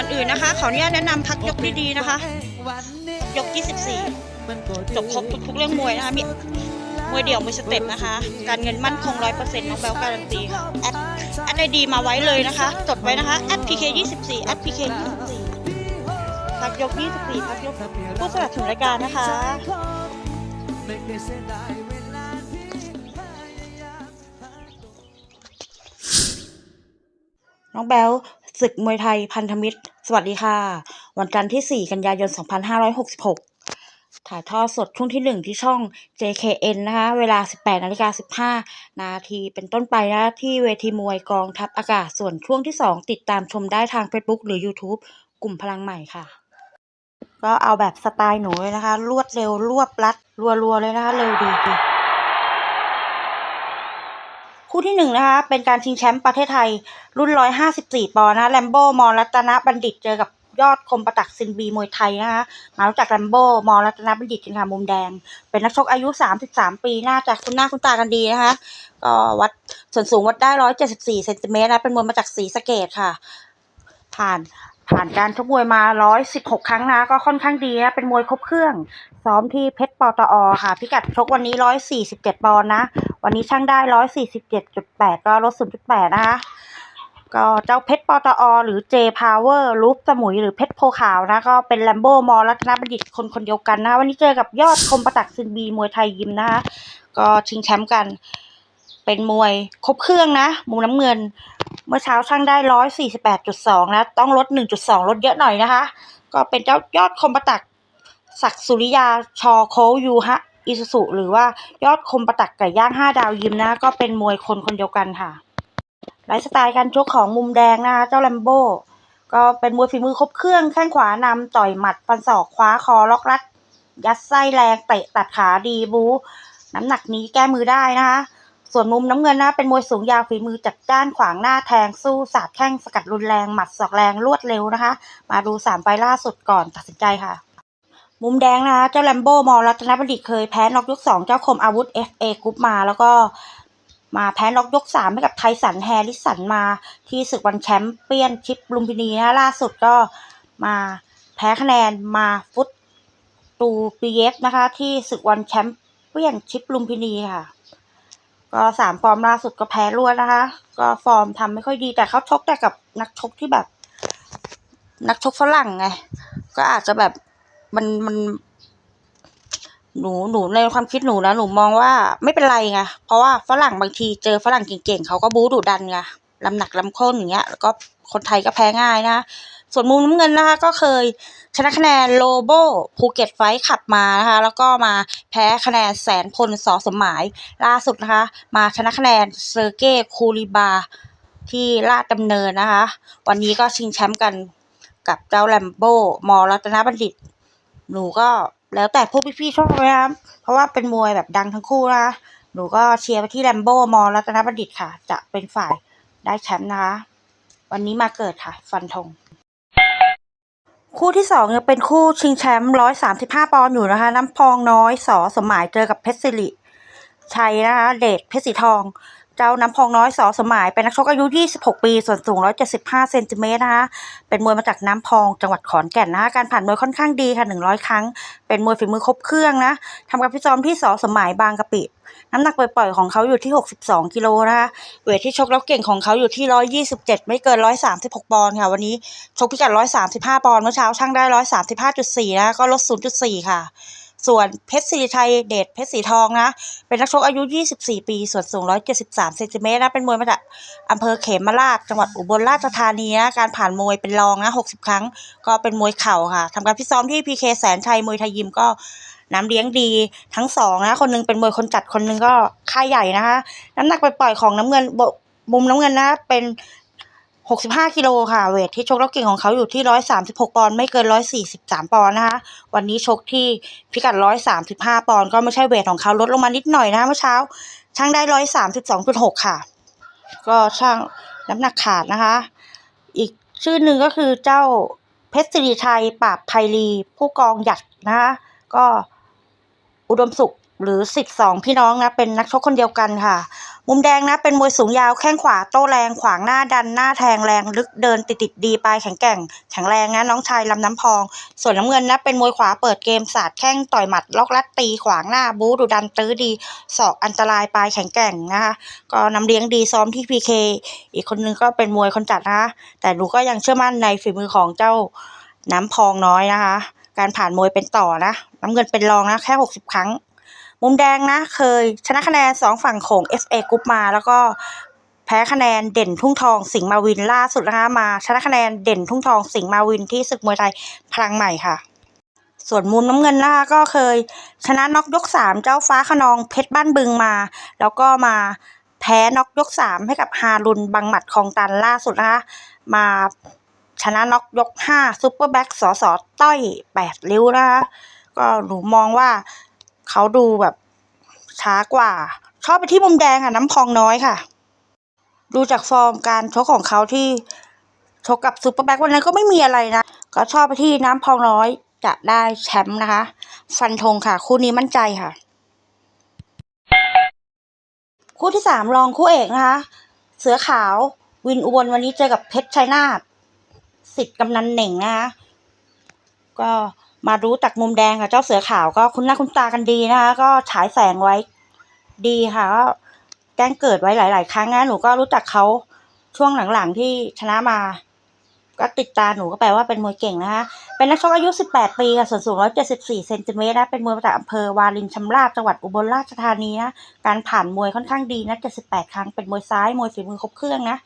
อนอื่นนะคะ ขออนุญาตแนะนำพักยกดีๆนะคะ ยก 24 จบครบทุกๆเรื่องมวยนะคะมีมวยเดี่ยวมวยสเต็ปนะคะ การเงินมั่นคง100%น้องแบลการันตีค่ะแอดแอดไอดีมาไว้เลยนะคะ จดไว้นะคะแอด PK 24แอด PK 24พักยก24พักยกผู้สนับสนุนรายการนะคะน้องแบล ศึกมวยไทยพันธมิตร สวัสดีค่ะ วันจันทร์ที่ 4 กันยายน 2566 ถ่ายทอดสดช่วงที่ 1 ที่ช่อง JKN นะคะ เวลา 18นาฬิกา15 นาทีเป็นต้นไปนะที่เวทีมวยกองทัพอากาศ ส่วนช่วงที่ 2 ติดตามชมได้ทาง Facebook หรือ YouTube กลุ่มพลังใหม่ค่ะ ก็เอาแบบสไตล์หนูเลยนะคะ รวดเร็วรวบรัด รัวๆเลยนะคะ เร็วดีดี คู่ที่หนึ่งนะคะเป็นการชิงแชมป์ประเทศไทย รุ่น 154 ปอนด์นะคะแลมโบ้มอรัตนบัณฑิตเจอกับยอดคมประตักซินบีมวยไทยนะคะมารู้จักแลมโบ้มอรัตนบัณฑิตกันค่ะมุมแดง เป็นนักชกอายุ 33 ปีน่าจะคุ้นหน้าคุ้นตากันดีนะคะก็วัดส่วนสูงวัดได้ 174เซนติเมตรนะเป็นมวยมาจากศรีสะเกดค่ะ ผ่าน ผ่านการชกมวยมา 116 ครั้งนะ ก็ค่อนข้างดีนะ เป็นมวยครบเครื่อง ซ้อมที่เพชรปตอค่ะ พิกัดชกวันนี้ 147 ปอนด์นะ วันนี้ช่างได้ 147.8 ก็ลด 0.8 นะคะ ก็เจ้าเพชรปตอหรือ J Power รูปสมุยหรือเพชรโพขาวนะ ก็เป็นแลมโบ้มอรัตนบัณฑิตคนคนเดียวกันนะ วันนี้เจอกับยอดคมประตักซินบีมวยไทยยิมนะคะ ก็ชิงแชมป์กัน เป็นมวยครบเครื่องนะ มุมน้ำเงิน เมื่อเช้าช่างได้148.2นะ ต้องลด1.2ลดเยอะหน่อยนะคะ ก็เป็นเจ้ายอดคมประตักศักสุริยาชอโคยูฮะอิสุสุหรือว่ายอดคมประตักไก่ย่าง5ดาวยิมนะ ก็เป็นมวยคนคนเดียวกันค่ะไลฟ์สไตล์การชกของมุมแดงนะคะเจ้าแลมโบ้ก็เป็นมวยฝีมือครบเครื่องแข้งขวานำต่อยหมัดฟันศอกคว้าคอล็อกรัด ยัดไส้แรงเตะตัดขาดีบู น้ำหนักนี้แก้มือได้นะคะ ส่วนมุมน้ำเงินนะเป็นมวยสูงยาวฝีมือจัดจ้านขวางหน้าแทงสู้สาดแข้งสกัดรุนแรงหมัดศอกแรงรวดเร็วนะคะ มาดูสามไฟล์ล่าสุดก่อนตัดสินใจค่ะ มุมแดงนะคะเจ้าแลมโบ้มอรัตนบัณฑิตเคยแพ้น็อกยกสองเจ้าคมอาวุธ FA กรุ๊ปมาแล้วก็มาแพ้น็อกยกสามให้กับไทสันแฮร์ริสันมาที่ศึกวันแชมป์เปี้ยนชิปลุมพินีนะล่าสุดก็มาแพ้คะแนนมาฟุตตูปีเยฟนะคะ ที่ศึกวันแชมป์เปี้ยนชิปลุมพินีค่ะ ก็สามฟอร์มล่าสุดก็แพ้รวดนะคะ ก็ฟอร์มทำไม่ค่อยดีแต่เขาชกแต่กับนักชกที่แบบ นักชกฝรั่งไง ก็อาจจะแบบมันมัน หนูหนูในความคิดหนูนะหนูมองว่าไม่เป็นไรไงเพราะว่าฝรั่งบางทีเจอฝรั่งเก่งๆเขาก็บู๊ดุดันไงลำหนักลำข้นอย่างเงี้ยแล้วก็คนไทยก็แพ้ง่ายนะ ส่วนมุมน้ำเงินนะคะก็เคยชนะคะแนนโลโบภูเก็ตไฟขับมานะคะ แล้วก็มาแพ้คะแนนแสนพลสอสมหมาย ล่าสุดนะคะ มาชนะคะแนนเซอร์เก้คูริบา ที่ลาดดำเนินนะคะ วันนี้ก็ชิงแชมป์กันกับเจ้าแลมโบมอรัตนบัณฑิต หนูก็แล้วแต่พวกพี่ๆชอบเลยนะครับเพราะว่าเป็นมวยแบบดังทั้งคู่นะคะหนูก็เชียร์ไปที่แลมโบมอรัตนบัณฑิตค่ะ จะเป็นฝ่ายได้แชมป์นะคะ วันนี้มาเกิดค่ะ ฟันธง คู่ที่สองยังเป็นคู่ชิงแชมป์ร้อยสามสิบห้าปอนด์อยู่นะคะ น้ำพองน้อยสอสมหมายเจอกับเพชรสิริชัยนะคะเดชเพชรสีทอง เจ้าน้ำพองน้อยสอสมหมายเป็นนักชกอายุ 26 ปี ส่วนสูง 175 เซนติเมตรนะคะ เป็นมวยมาจากน้ำพองจังหวัดขอนแก่นนะคะ การผ่านมวยค่อนข้างดีค่ะ 100 ครั้ง เป็นมวยฝีมือครบเครื่องนะทำการพิจอมที่สอสมหมายบางกะปิ น้ำหนักปล่อยๆของเขาอยู่ที่ 62 กิโลนะคะ เวทที่ชกแล้วเก่งของเขาอยู่ที่ 127 ไม่เกิน 136 ปอนด์ค่ะ วันนี้ชกพิกัด 135 ปอนด์ เมื่อเช้าช่างได้ 135.4นะ ก็ลด 0.4 ค่ะ ส่วนเพชรศรีชัยเดชเพชรสีทองนะ เป็นนักชกอายุ 24 ปี ส่วนสูง 173เซนติเมตรนะ เป็นมวยมาจากอำเภอเขมราชจังหวัดอุบลราชธานีนะ การผ่านมวยเป็นรองนะ 60 ครั้ง ก็เป็นมวยเข่าค่ะทำการพิซ้อมที่พีเคแสนชัยมวยไทยยิมก็น้ำเลี้ยงดีทั้งสองนะ คนหนึงเป็นมวยคนจัดคนหนึงก็ค่ายใหญ่นะคะ น้ำหนักปล่อยๆของน้ำเงินบมุมน้ำเงินนะเป็น 65กิโลค่ะ เวทที่ชกแล้วเก่งของเขาอยู่ที่ 136 ปอนด์ไม่เกิน 143 ปอนด์นะคะ วันนี้ชกที่พิกัด 135 ปอนด์ก็ไม่ใช่เวทของเขาลดลงมานิดหน่อยนะคะเมื่อเช้าช่างได้ 132.6 ค่ะ ก็ช่างน้ำหนักขาดนะคะ อีกชื่อหนึ่งก็คือเจ้าเพชรสิริชัยปราบไพลีผู้กองหยัดนะคะก็อุดมสุข หรือสิทธิ์สองพี่น้องนะเป็นนักชกคนเดียวกันค่ะ มุมแดงนะเป็นมวยสูงยาวแข้งขวาโต้แรงขวางหน้าดันหน้าแทงแรงลึกเดินติดติดดีปลายแข็งแกร่งแข็งแรงนะน้องชายลำน้ำพอง ส่วนน้ำเงินนะเป็นมวยขวาเปิดเกมสาดแข้งต่อยหมัดล็อกลัดตีขวางหน้าบู๊ดุดันตื้อดีศอกอันตรายปลายแข็งแกร่งนะคะก็นำเลี้ยงดีซ้อมที่พีเคอีกคนนึงก็เป็นมวยคนจัดนะคะแต่หนูก็ยังเชื่อมั่นในฝีมือของเจ้าน้ำพองน้อยนะคะ การผ่านมวยเป็นต่อนะ น้ำเงินเป็นรองนะแค่หกสิบครั้ง มุมแดงนะเคยชนะคะแนนสองฝั่งโขง FA กรุ๊ปมา แล้วก็แพ้คะแนนเด่นทุ่งทองสิงห์มาวินล่าสุดนะคะมา ชนะคะแนนเด่นทุ่งทองสิงห์มาวินที่ศึกมวยไทยพลังใหม่ค่ะ ส่วนมุมน้ำเงินนะคะก็เคย ชนะน็อกยกสามเจ้าฟ้าขนองเพชรบ้านบึงมา แล้วก็มาแพ้น็อกยกสามให้กับฮารุนบังหมัดคองตันล่าสุดนะคะมาชนะน็อกยกห้าซุปเปอร์แบ็กสอสอต้อยแปดริ้วนะคะก็หนูมองว่า เขาดูแบบช้ากว่า ชอบไปที่มุมแดงค่ะน้ำพองน้อยค่ะ ดูจากฟอร์มการชกของเขาที่ชกกับซูเปอร์แบ็กวันนั้นก็ไม่มีอะไรนะ ก็ชอบไปที่น้ำพองน้อยจะได้แชมป์นะคะ ฟันธงค่ะ คู่นี้มั่นใจค่ะ คู่ที่สามรองคู่เอกนะคะ เสือขาววินอุบลวันนี้เจอกับเพชรชัยนาทสิทธิ์กำนันเหน่งนะคะก็ มารู้จากมุมแดงกับเจ้าเสือขาวก็คุ้นหน้าคุ้นตากันดีนะคะ ก็ฉายแสงไว้ดีค่ะก็แจ้งเกิดไว้หลาย ๆ ครั้งนะหนูก็รู้จักเขาช่วงหลังๆที่ชนะมา ก็ติดตาหนูก็แปลว่าเป็นมวยเก่งนะคะ เป็นนักชกอายุ 18 ปีค่ะส่วนสูง 174 เซนติเมตรนะ เป็นมวยมาจากอำเภอวารินชำราบจังหวัดอุบลราชธานีนะ การผ่านมวยค่อนข้างดีนะ 78 ครั้ง เป็นมวยซ้าย มวยฝีมือครบเครื่องนะ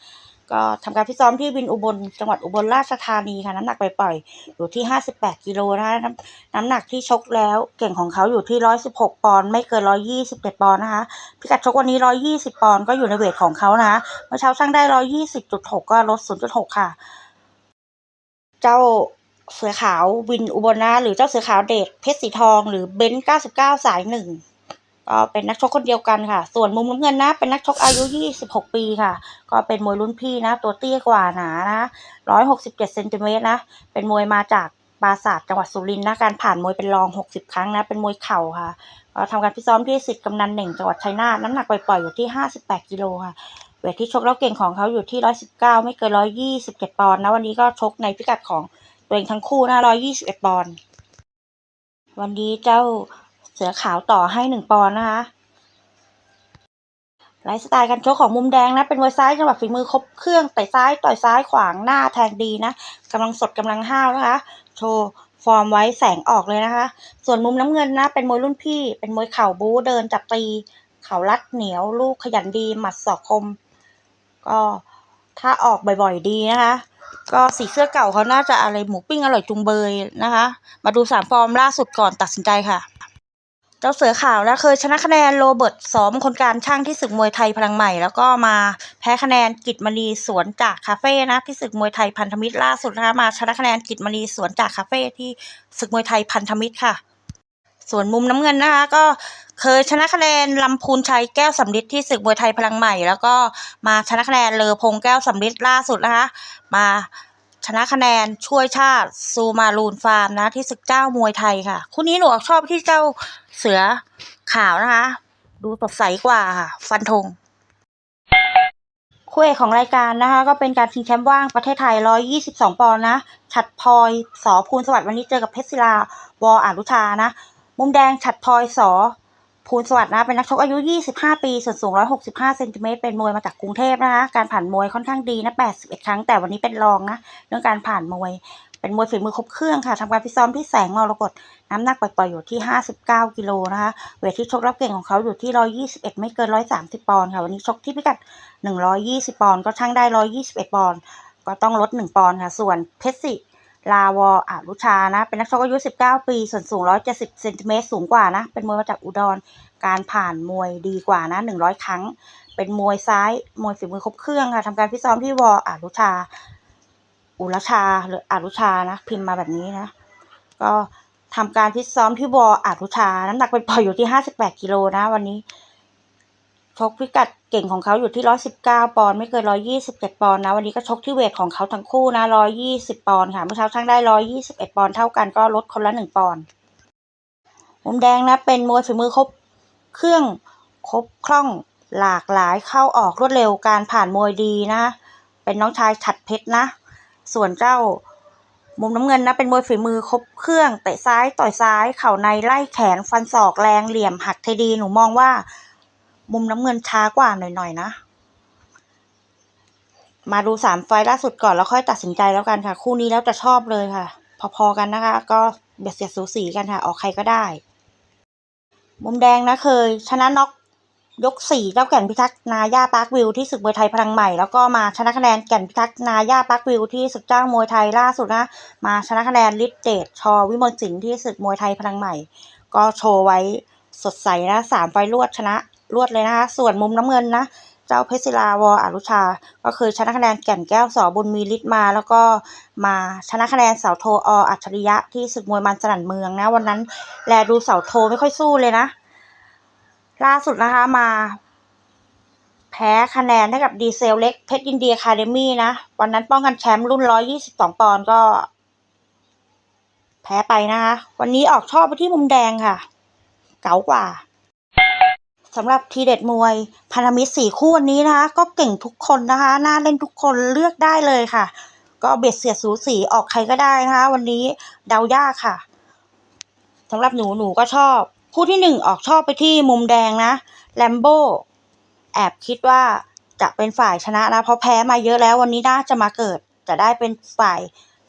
ก็ทำการฟิซ้อมที่วินอุบลจังหวัดอุบลราชธานีค่ะน้ำหนักปล่อยๆอยู่ที่ 58กิโลนะคะน้ำน้ำหนักที่ชกแล้วเก่งของเขาอยู่ที่ 116 ปอนด์ไม่เกิน 127 ปอนด์นะคะ พิกัดชกวันนี้ 120 ปอนด์ก็อยู่ในเวทของเขานะเมื่อเช้าช่างได้ 120.6 ก็ลด 0.6 ค่ะ เจ้าเสือขาววินอุบลนะหรือเจ้าเสือขาวเดชเพชรสีทอง หรือเบนซ์99 สายหนึ่ง ก็เป็นนักชกคนเดียวกันค่ะ ส่วนมุมน้ำเงินนะ เป็นนักชกอายุ 26 ปีค่ะ ก็เป็นมวยรุ่นพี่นะ ตัวเตี้ยกว่าหนานะ 167เซนติเมตรนะ เป็นมวยมาจากปราสาทจังหวัดสุรินทร์นะ การผ่านมวยเป็นรอง 60 ครั้งนะ เป็นมวยเข่าค่ะก็ทำการฟิซ้อมที่สิทธิ์กำนันหนึ่งจังหวัดชัยนาทน้ำหนักปล่อยๆอยู่ที่ 58 กิโลค่ะเวทที่ชกแล้วเก่งของเขาอยู่ที่ 119 ไม่เกิน 127 ปอนด์นะ วันนี้ก็ชกในพิกัดของตัวเองทั้งคู่นะ121 ปอนด์วันนี้เจ้า เสือขาวต่อให้1ปอนด์นะคะไลฟ์สไตล์การชกของมุมแดงนะ เป็นมวยซ้ายจังหวะฝีมือครบเครื่องเตะซ้ายต่อยซ้ายขวางหน้าแทงดีนะกำลังสดกำลังห้าวนะคะ โชว์ฟอร์มไว้แสงออกเลยนะคะ ส่วนมุมน้ำเงินนะ เป็นมวยรุ่นพี่ เป็นมวยเข่าบู๊เดินจับตี เข่ารัดเหนียว ลูกขยันดี หมัดศอกคม ก็ถ้าออกบ่อยๆดีนะคะ ก็สีเสื้อเก่าเขาน่าจะอะไรหมูปิ้งอร่อยจุงเบยนะคะ มาดูสามฟอร์มล่าสุดก่อนตัดสินใจค่ะ จ้าเสือขาวนะเคยชนะคะแนนโรเบิร์ตสอมคนการช่างที่ศึกมวยไทยพลังใหม่ แล้วก็มาแพ้คะแนนกิจมณีสวนจากคาเฟ่นะที่ศึกมวยไทยพันธมิตรล่าสุดนะคะมาชนะคะแนนกิจมณีสวนจากคาเฟ่ที่ศึกมวยไทยพันธมิตรค่ะ ส่วนมุมน้ำเงินนะคะ ก็เคยชนะคะแนนลำพูนชัยแก้วสำลิดที่ศึกมวยไทยพลังใหม่ แล้วก็มาชนะคะแนนเลอพงแก้วสำลิดล่าสุดนะคะ มา ชนะคะแนนช่วยชาติซูมารูนฟาร์มนะ ที่ศึกเจ้ามวยไทยค่ะ คู่นี้หนูชอบที่เจ้าเสือขาวนะคะ ดูสดใสกว่าค่ะ ฟันธงคู่เอกของรายการนะคะ ก็เป็นการชิงแชมป์ว่างประเทศไทย 122 ปอนด์นะ ฉัดพลอยสอภูลสวัสดิ์วันนี้เจอกับเพชรศิลาวออารุชานะ มุมแดงฉัดพลอยสอ ภูลสวัสดิ์นะเป็นนักชกอายุ 25 ปี ส่วนสูง 165 เซนติเมตร เป็นมวยมาจากกรุงเทพนะคะ การผ่านมวยค่อนข้างดีนะ 81 ครั้ง แต่วันนี้เป็นรองนะ เรื่องการผ่านมวย เป็นมวยฝีมือครบเครื่องค่ะทำการฟิซ้อมที่แสงมรกตน้ำหนักปล่อยๆอยู่ที่ 59 กิโลนะคะ เวทที่ชกรับเก่งของเขาอยู่ที่ 121 ไม่เกิน 130 ปอนด์ค่ะ วันนี้ชกที่พิกัด 120 ปอนด์ ก็ช่างได้ 121 ปอนด์ ก็ต้องลด 1 ปอนด์ค่ะ ส่วนเพชรศิ ลาวออารุชานะ เป็นนักชกอายุ 19 ปี ส่วนสูง 170เซนติเมตรสูงกว่านะ เป็นมวยมาจากอุดร การผ่านมวยดีกว่านะ 100 ครั้ง เป็นมวยซ้าย มวยฝีมือครบเครื่องค่ะทำการฟิซ้อมที่วออารุชา อุรชาหรืออารุชานะ พิมพ์มาแบบนี้นะ ก็ทำการฟิซ้อมที่วออารุชา น้ำหนักเป็นปล่อยอยู่ที่ 58กิโลนะ วันนี้ ชกพิกัดเก่งของเขาอยู่ที่119ปอนด์ไม่เกิน127ปอนด์นะ วันนี้ก็ชกที่เวทของเขาทั้งคู่นะ120ปอนด์ค่ะ เมื่อเช้าช่างได้121ปอนด์เท่ากันก็ลดคนละ1ปอนด์มุมแดงนะเป็นมวยฝีมือครบเครื่องครบคล่องหลากหลายเข้าออกรวดเร็วการผ่านมวยดีนะ เป็นน้องชายฉัดเพชรนะ ส่วนเจ้ามุมน้ำเงินนะเป็นมวยฝีมือครบเครื่องเตะซ้ายต่อยซ้าย เข่าในไล่แขนฟันศอกแรงเหลี่ยมหักเทดีหนูมองว่า มุมน้ำเงินช้ากว่าหน่อยๆนะ มาดูสามไฟล์ล่าสุดก่อนแล้วค่อยตัดสินใจแล้วกันค่ะ คู่นี้แล้วจะชอบเลยค่ะ พอๆกันนะคะ ก็เบียดเสียดสูสีกันค่ะ ออกใครก็ได้ มุมแดงนะเคย ชนะน็อกยกสี่เจ้าแก่นพิทักษ์นาย่าปาร์ควิวที่ศึกมวยไทยพลังใหม่แล้วก็มาชนะคะแนนแก่นพิทักษ์นาย่าปาร์ควิวที่ศึกเจ้ามวยไทยล่าสุดนะ มาชนะคะแนนลิทเดชชอวิมลสินที่ศึกมวยไทยพลังใหม่ ก็โชว์ไว้สดใสนะสามไฟลวดชนะ รวดเลยนะคะส่วนมุมน้ำเงินนะเจ้าเพชรศิลาวออรุชา ก็เคยชนะคะแนนแก่นแก้วสอบุญมีฤทธิ์มา แล้วก็มาชนะคะแนนเสาโทออัจฉริยะที่ศึกมวยมันสนั่นเมืองนะ วันนั้นแลดูเสาโทไม่ค่อยสู้เลยนะ ล่าสุดนะคะมา แพ้คะแนนให้กับดีเซลเล็กเพชรยินเดียคาเดมี่นะ วันนั้นป้องกันแชมป์รุ่น122ปอนด์ก็ แพ้ไปนะคะ วันนี้ออกชอบไปที่มุมแดงค่ะ เก๋ากว่า สำหรับทีเด็ดมวยพันธมิตรสี่คู่วันนี้นะคะ ก็เก่งทุกคนนะคะ น่าเล่นทุกคนเลือกได้เลยค่ะ ก็เบ็ดเสียดสูสีออกใครก็ได้นะคะ วันนี้เดายากค่ะสำหรับหนูหนูก็ชอบ คู่ที่หนึ่งออกชอบไปที่มุมแดงนะแลมโบแอบคิดว่าจะเป็นฝ่ายชนะนะ เพราะแพ้มาเยอะแล้ววันนี้น่าจะมาเกิด จะได้เป็นฝ่าย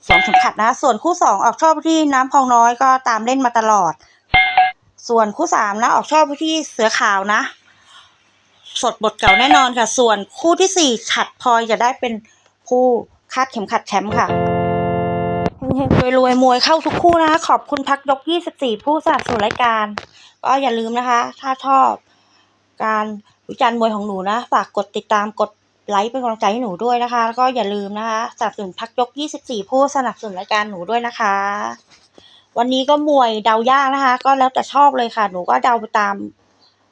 สองเข็มขัดนะ ส่วนคู่สองออกชอบที่น้ำพองน้อยก็ตามเล่นมาตลอด ส่วนคู่สามนะออกชอบที่เสือขาวนะ สดบทเก่าแน่นอนค่ะ ส่วนคู่ที่สี่ฉัดพลอยจะได้เป็นผู้คาดเข็มขัดแชมป์ค่ะเฮงๆรวยมวยเข้าทุกคู่นะคะขอบคุณพักยก 24 ผู้สนับสนุนรายการ ก็อย่าลืมนะคะ ถ้าชอบการวิจารณ์มวยของหนูนะ ฝากกดติดตามกดไลค์เป็นกำลังใจให้หนูด้วยนะคะ แล้วก็อย่าลืมนะคะสนับสนุนพักยก 24 ผู้สนับสนุนรายการหนูด้วยนะคะ วันนี้ก็มวยเดายากนะคะ ก็แล้วแต่ชอบเลยค่ะ หนูก็เดาไปตาม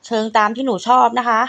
เชิงตามที่หนูชอบนะคะ